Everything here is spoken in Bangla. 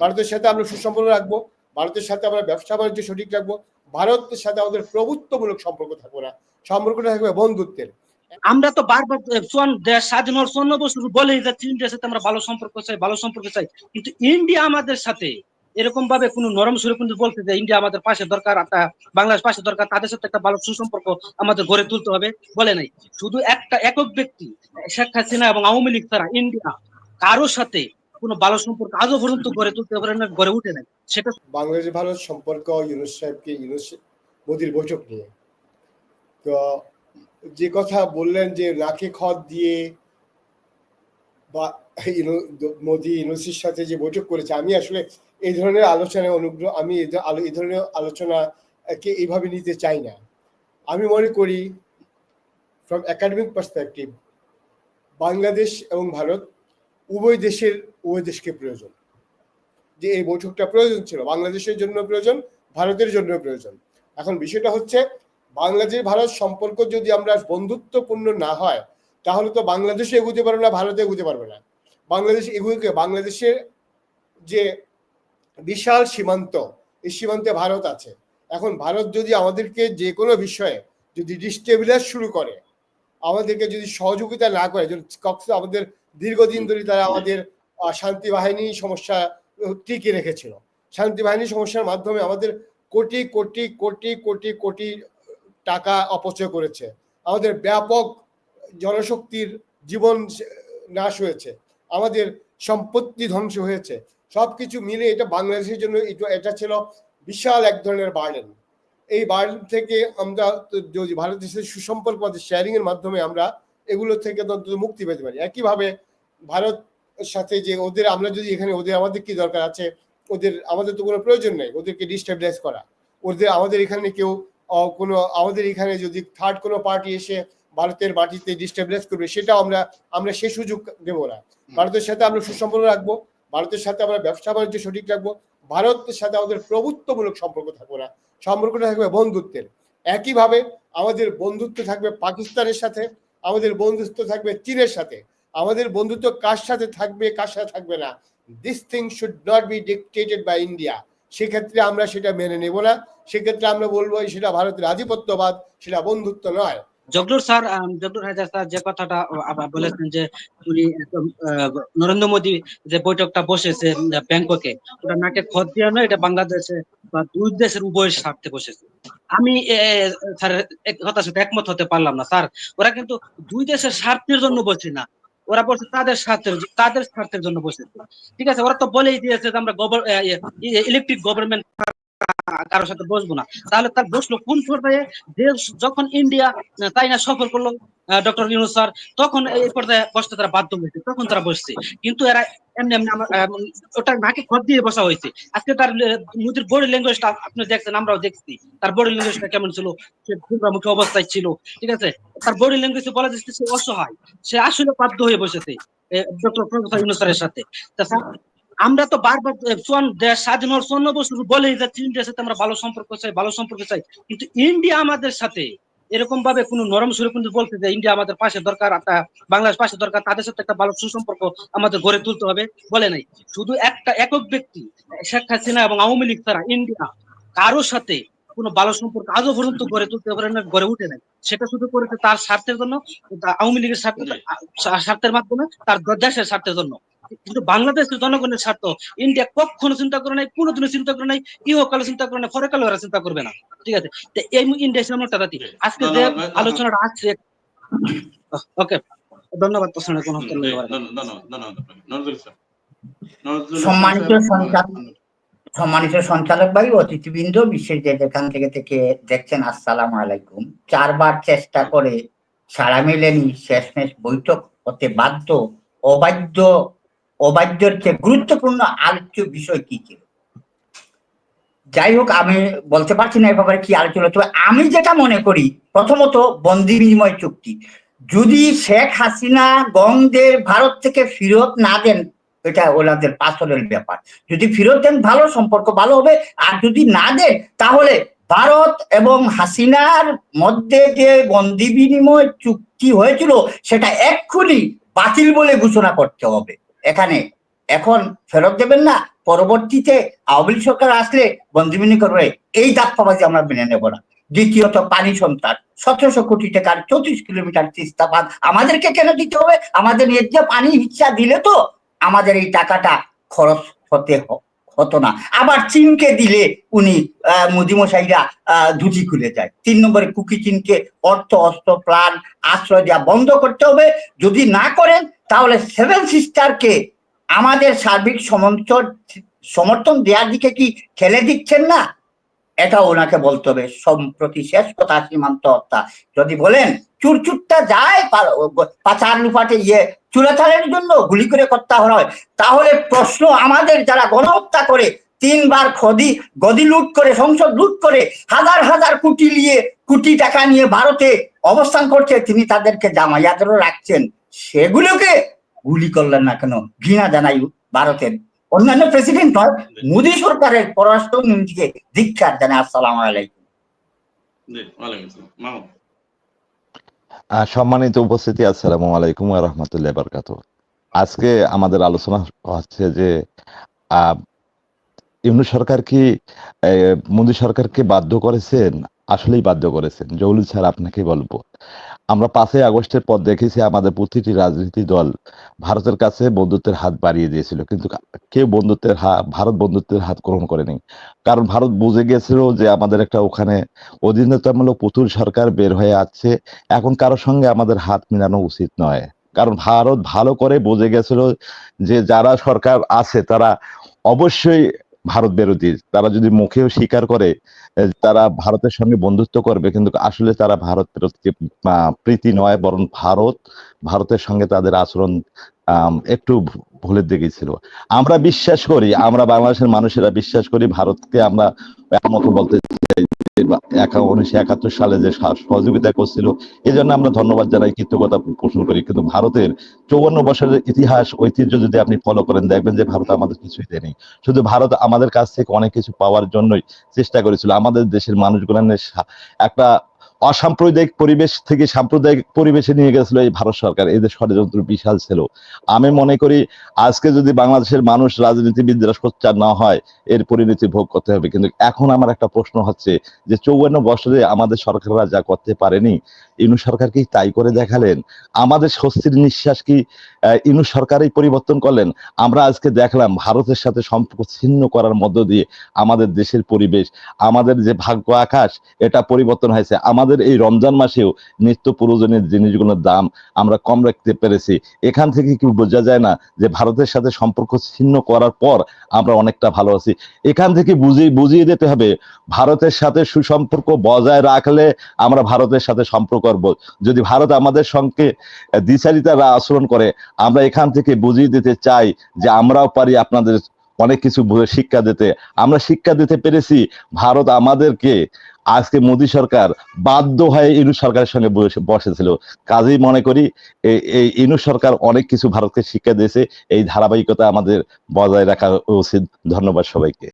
ভারতের সাথে আমরা সুসম্পর্ক রাখব ভারতের সাথে আমরা ব্যবসা বাণিজ্য সঠিক রাখব ভারতের সাথে আমাদের প্রভুত্বমূলক সম্পর্ক থাকব না। সম্পর্কটা থাকবে বন্ধুত্বের। আমরা তো বারবার দেশ স্বাধীন হওয়ার চুয়ান্ন বছর বলেই যাচ্ছি ইন্ডিয়ার সাথে আমরা ভালো সম্পর্ক চাই ভালো সম্পর্ক চাই। কিন্তু ইন্ডিয়া আমাদের সাথে এরকম ভাবে কোনো নরম সুরে কিন্তু বলতে যে ইন্ডিয়া আমাদের পাশে দরকার বাংলাদেশ পাশে দরকার তাদের সাথে একটা ভালো সুসম্পর্ক আমাদের গড়ে তুলতে হবে বলে নাই। শুধু একটা একক ব্যক্তি শেখ হাসিনা এবং আওয়ামী লীগ তারা ইন্ডিয়া কারোর সাথে কোনো ভালো সম্পর্ক আজও পর্যন্ত গড়ে তুলতে পারে না, গড়ে উঠে সেটা বাংলাদেশ ভারত সম্পর্ক ইউনুস সাহেবকে ইউনুস মোদির বৈঠক নিয়ে। তো যে কথা বললেন যে খত দিয়ে বা মোদি ইউনুসের সাথে যে বৈঠক করেছে, আমি আসলে এই ধরনের আলোচনায় অনুগ্রহ আমি এই ধরনের আলোচনাকে এইভাবে নিতে চাই না। আমি মনে করি ফ্রম একাডেমিক পার্সপেক্টিভ বাংলাদেশ এবং ভারত উভয় দেশের, উভয় দেশকে প্রয়োজন। যে এই বৈঠকটা প্রয়োজন ছিল, বাংলাদেশের জন্য প্রয়োজন, ভারতের জন্য প্রয়োজন। এখন বিষয়টা হচ্ছে, বাংলাদেশ, ভারত সম্পর্ক যদি আমরা বন্ধুত্বপূর্ণ না হয়, তাহলে তো বাংলাদেশে এগুতে পারবে না ভারতে এগুতে পারবে না। বাংলাদেশ এগুলোকে বাংলাদেশের যে বিশাল সীমান্ত, এই সীমান্তে ভারত আছে। এখন ভারত যদি আমাদেরকে যে কোনো বিষয়ে যদি ডিস্টেবিলাইজ শুরু করে, আমাদেরকে যদি সহযোগিতা না করে, যদি আমাদের দীর্ঘদিন ধরে তারা আমাদের শান্তি বাহিনী সমস্যা টিকে রেখেছিল। শান্তি বাহিনী সমস্যার মাধ্যমে আমাদের কোটি কোটি কোটি কোটি কোটি টাকা অপচয় করেছে। আমাদের ব্যাপক জনশক্তির জীবন নাশ হয়েছে। আমাদের সম্পত্তি ধ্বংস হয়েছে। সব কিছু মিলে এটা বাংলাদেশের জন্য এটা- ছিল বিশাল এক ধরনের বার্ডেন। এই বার্ডেন থেকে আমরা যদি ভারতের সাথে সুসম্পর্ক শেয়ারিং এর মাধ্যমে আমরা এগুলো থেকে মুক্তি পেতে পারি। একইভাবে ভারত সাথে যে ওদের আমরা যদি এখানে ওদের আমাদের কি দরকার আছে? ওদের আমাদের তো কোনো প্রয়োজন নেই ওদেরকে ডিস্টেবিলাইজ করা। ওদের আমাদের এখানে কেউ কোনো আমাদের এখানে যদি থার্ড কোনো পার্টি এসে ভারতের মাটিতে ডিস্টেবিলাইজ করবে সেটাও আমরা আমরা সে সুযোগ দেবো না। ভারতের সাথে আমরা সুসম্পর্ক রাখব ভারতের সাথে আমরা ব্যবসা বাণিজ্য সঠিক রাখব ভারতের সাথে আমাদের প্রভুত্বমূলক সম্পর্ক থাকব না। সম্পর্কটা থাকবে বন্ধুত্বের। একইভাবে আমাদের বন্ধুত্ব থাকবে পাকিস্তানের সাথে আমাদের বন্ধুত্ব থাকবে চীনের সাথে। আমাদের বন্ধুত্ব কার সাথে থাকবে, কার সাথে থাকবে না? This thing should not be dictated by India সেক্ষেত্রে আমরা সেটা মেনে নেব না। সেক্ষেত্রে আমরা বলব সেটা ভারতের আধিপত্যবাদ, সেটা বন্ধুত্ব নয়। স্যার স্যার যে কথাটা বলেছেন যে উনি নরেন্দ্র মোদী যে বৈঠকটা বসেছে ব্যাংককে, ওটা নাকে খত দিয়ে নয়, এটা বাংলাদেশে বা দুই দেশের উভয়ের স্বার্থে বসেছে। আমি স্যার এক কথার সাথে একমত হতে পারলাম না, স্যার। ওরা কিন্তু দুই দেশের স্বার্থের জন্য বসে না। ওরা বলছে তাদের স্বার্থের তাদের স্বার্থের জন্য বসেছে ঠিক আছে, ওরা তো বলেই দিয়েছে যে আমরা ইলেকট্রিক গভর্নমেন্ট কারোর সাথে বসবো না। তাহলে তার বসল কোন পর্যায়ে? যে যখন ইন্ডিয়া তাই না সফর করল ডক্টর ইউনুস স্যার তখন এই পর্যায়ে বসতে তারা বাধ্য হয়েছে, তখন তারা বসছে। কিন্তু এরা এমনি এমনি ওটা নাকে খত দিয়ে বসা হয়েছে। আজকে তার মুদির বডি ল্যাঙ্গুয়েজটা আপনি দেখছেন, আমরাও দেখছি। তার বডি ল্যাঙ্গুয়েজটা কেমন ছিল? সে মুখে অবস্থায় ছিল, ঠিক আছে? তার বডি ল্যাঙ্গুয়েজে বলা যাচ্ছে সে অসহায়। সে আসলে বাধ্য হয়ে বসেছে ডক্টর প্রফেসর ইউনুস সাথে। আমরা তো বারবার স্বাধীন হওয়ার চুয়ান্ন বছর বলেই যাচ্ছি ইন্ডিয়ার সাথে আমরা ভালো সম্পর্ক চাই, ভালো সম্পর্ক চাই। কিন্তু ইন্ডিয়া আমাদের সাথে এরকম ভাবে কোনো নরম সুরে কিন্তু বলতে যে ইন্ডিয়া আমাদের পাশে দরকার বাংলাদেশ পাশে দরকার, তাদের সাথে একটা ভালো সুসম্পর্ক আমাদের গড়ে তুলতে হবে বলে নাই। শুধু একটা একক ব্যক্তি, শেখ হাসিনা এবং আওয়ামী লীগ ছাড়া ইন্ডিয়া কারোর সাথে কোনো ভালো সম্পর্ক আজও পর্যন্ত গড়ে তুলতে পারে না, গড়ে উঠে নাই। সেটা শুধু করেছে তার স্বার্থের জন্য আওয়ামী লীগের স্বার্থ স্বার্থের মাধ্যমে, তার দেশের স্বার্থের জন্য। কিন্তু বাংলাদেশের জনগণের স্বার্থ। ইন্ডিয়া কখনো চিন্তা করে নাই কোনোদিনও চিন্তা করে নাই ইহকালে চিন্তা করে নাই পরকালে ওরা চিন্তা করবে না। ঠিক আছে? তো এই ইন্ডিয়া ইসলাম একটা জাতি। আজকে যে না, না, না, আলোচনাটা আসছে ওকে ধন্যবাদ সম্মানিত সঞ্চালক সম্মানিত সঞ্চালক ভাই অতিথিবৃন্দ বিশ্বের যে যেখান থেকে থেকে দেখছেন আসসালাম আলাইকুম। চারবার চেষ্টা করে সারা মেলেনি শেষমেশ বৈঠক হতে বাধ্য অবাধ্য অবাধ্যর চেয়ে গুরুত্বপূর্ণ আলোচ্য বিষয় কি ছিল? যাই হোক আমি বলতে পারছি না এ ব্যাপারে কি আলোচনা তবে আমি যেটা মনে করি, প্রথমত বন্দি বিনিময় চুক্তি। যদি শেখ হাসিনা গংদের ভারত থেকে ফেরত না দেন, এটা ওনাদের পাথরের ব্যাপার। যদি ফেরত দেন, ভালো সম্পর্ক, ভালো হবে। আর যদি না দেন, তাহলে ভারত এবং হাসিনার মধ্যে যে বন্দি বিনিময় চুক্তি হয়েছিল, সেটা এক্ষুনি বাতিল বলে ঘোষণা করতে হবে। এখানে। এখন ফেরত দেবেন না, পরবর্তীতে আওয়ামী লীগ সরকার আসলে বন্ধুমিনী করবে, এই দাপ্পাবাজি আমরা মেনে নেব না। দ্বিতীয়ত পানি সন্তান সতেরোশো কোটি টাকার চৌত্রিশ কিলোমিটার তিস্তা বাঁধ আমাদেরকে কেন দিতে হবে? আমাদের ন্যায্য পানি ইচ্ছা দিলে তো আমাদের এই টাকাটা খরচ হতে হ- হতো না। আবার চীনকে দিলে উনি মুদিমশাইরা ধুতি খুলে যায়। তিন নম্বরে কুকি চীনকে অর্থ, অস্ত্র, প্রাণ, আশ্রয় দেওয়া বন্ধ করতে হবে। যদি না করেন, তাহলে সেভেন সিস্টারকে আমাদের সার্বিক সমর্থন সমর্থন দেওয়ার দিকে কি ঠেলে দিচ্ছেন না? এটা ওনাকে বলতে হবে। সম্প্রতি শেষ কথা সীমান্ত হত্যা। যদি বলেন, চুরচুরটা যায় পাচার লুপাটে ইয়ে চুলাচালের জন্য গুলি করে হত্যা হয়। তাহলে প্রশ্ন আমাদের যারা গণহত্যা করে, তিনবার খদি, গদি লুট করে, সংসদ লুট করে, হাজার হাজার কোটি নিয়ে, কোটি টাকা নিয়ে ভারতে অবস্থান করছে, তিনি তাদেরকে জামায়াতেরও রাখছেন। সেগুলোকে গুলি করলেন না কেন? ঘৃণা জানাই ভারতের। অন্যান্য প্রেসিডেন্ট নয় মোদী সরকারের পররাষ্ট্র নীতিকে ধিক্ষার জানাই আসসালাম আলাইকুম। জি ওয়ালাইকুম আসসালাম। সম্মানিত উপস্থিতি আসসালামু আলাইকুম রহমতুল্লাহ বরকাত আজকে আমাদের আলোচনা হচ্ছে যে আহ, ইউনু সরকার কি মোদী সরকারকে বাধ্য করেছেন? আসলেই বাধ্য করেছেন। জৌলুদ স্যার, আপনাকে বলব, আমরা পাঁচই আগস্টের পর দেখেছি আমাদের প্রতিটি রাজনীতি দল ভারতের কাছে বন্ধুত্বের হাত বাড়িয়ে দিয়েছিল। কিন্তু কেউ বন্ধুত্বের ভারত বন্ধুত্বের হাত গ্রহণ করেনি। কারণ ভারত বুঝে গেছিল যে আমাদের একটা ওখানে অধীনতামূলক পুতুল সরকার বের হয়ে আসছে। এখন কারোর সঙ্গে আমাদের হাত মিলানো উচিত নয়। কারণ ভারত ভালো করে বুঝে গেছিল যে যারা সরকার আছে তারা অবশ্যই ভারত বিরোধী, তারা যদি মুখেও স্বীকার করে তারা ভারতের সঙ্গে বন্ধুত্ব করবে, কিন্তু আসলে তারা ভারত প্রীতি নয়, বরং ভারত, ভারতের সঙ্গে তাদের আচরণ একটু ভুলের দিকে ছিল। আমরা বিশ্বাস করি, আমরা বাংলাদেশের মানুষেরা বিশ্বাস করি, ভারতকে আমরা একমত বলতে একাত্তর সালে যে সহযোগিতা করছিল এই জন্য আমরা ধন্যবাদ জানাই, কৃতজ্ঞতা পোষণ করি। কিন্তু ভারতের চৌবন্ন বছরের ইতিহাস, ঐতিহ্য যদি আপনি ফলো করেন, দেখবেন যে ভারত আমাদের কিছুই দেয়নি। শুধু ভারত আমাদের কাছ থেকে অনেক কিছু পাওয়ার জন্যই চেষ্টা করেছিল। আমাদের দেশের মানুষগুলো একটা অসাম্প্রদায়িক পরিবেশ থেকে সাম্প্রদায়িক পরিবেশে নিয়ে গেছিল এই ভারত সরকার। এদের ষড়যন্ত্র বিশাল ছিল। আমি মনে করি আজকে যদি বাংলাদেশের মানুষ রাজনীতিবিদরা সোচ্চার না হয়, এর পরিণতি ভোগ করতে হবে। কিন্তু এখন আমার একটা প্রশ্ন হচ্ছে যে চৌবান্ন বছরে আমাদের সরকাররা যা করতে পারেনি ইনু সরকার কি তাই করে দেখালেন? আমাদের স্বস্তির নিঃশ্বাস কি ইনু সরকারই পরিবর্তন করলেন? আমরা আজকে দেখলাম ভারতের সাথে সম্পর্ক ছিন্ন করার মধ্য দিয়ে আমাদের দেশের পরিবেশ, আমাদের যে ভাগ্য আকাশ, এটা পরিবর্তন হয়েছে। আমাদের এই রমজান মাসেও নিত্য প্রয়োজনীয় জিনিসগুলোর দাম আমরা কম রাখতে পেরেছি। এখান থেকে কি বোঝা যায় না যে ভারতের সাথে সম্পর্ক ছিন্ন করার পর আমরা অনেকটা ভালো আছি? এখান থেকে বুঝিয়ে বুঝিয়ে দিতে হবে, ভারতের সাথে সুসম্পর্ক বজায় রাখলে আমরা ভারতের সাথে সম্পর্ক করব যদি ভারত আমাদের সঙ্গে দ্বিচারিতা আচরণ করে, আমরা এখান থেকে বুঝিয়ে দিতে চাই যে আমরাও পারি আপনাদের অনেক কিছু শিক্ষা দিতে। আমরা শিক্ষা দিতে পেরেছি, ভারত আমাদেরকে আজকে মোদী সরকার বাধ্য হয়ে ইনু সরকারের সঙ্গে বসেছিল। কাজেই মনে করি এই ইনু সরকার অনেক কিছু ভারতকে শিক্ষা দিয়েছে, এই ধারাবাহিকতা আমাদের বজায় রাখা উচিত। ধন্যবাদ সবাইকে।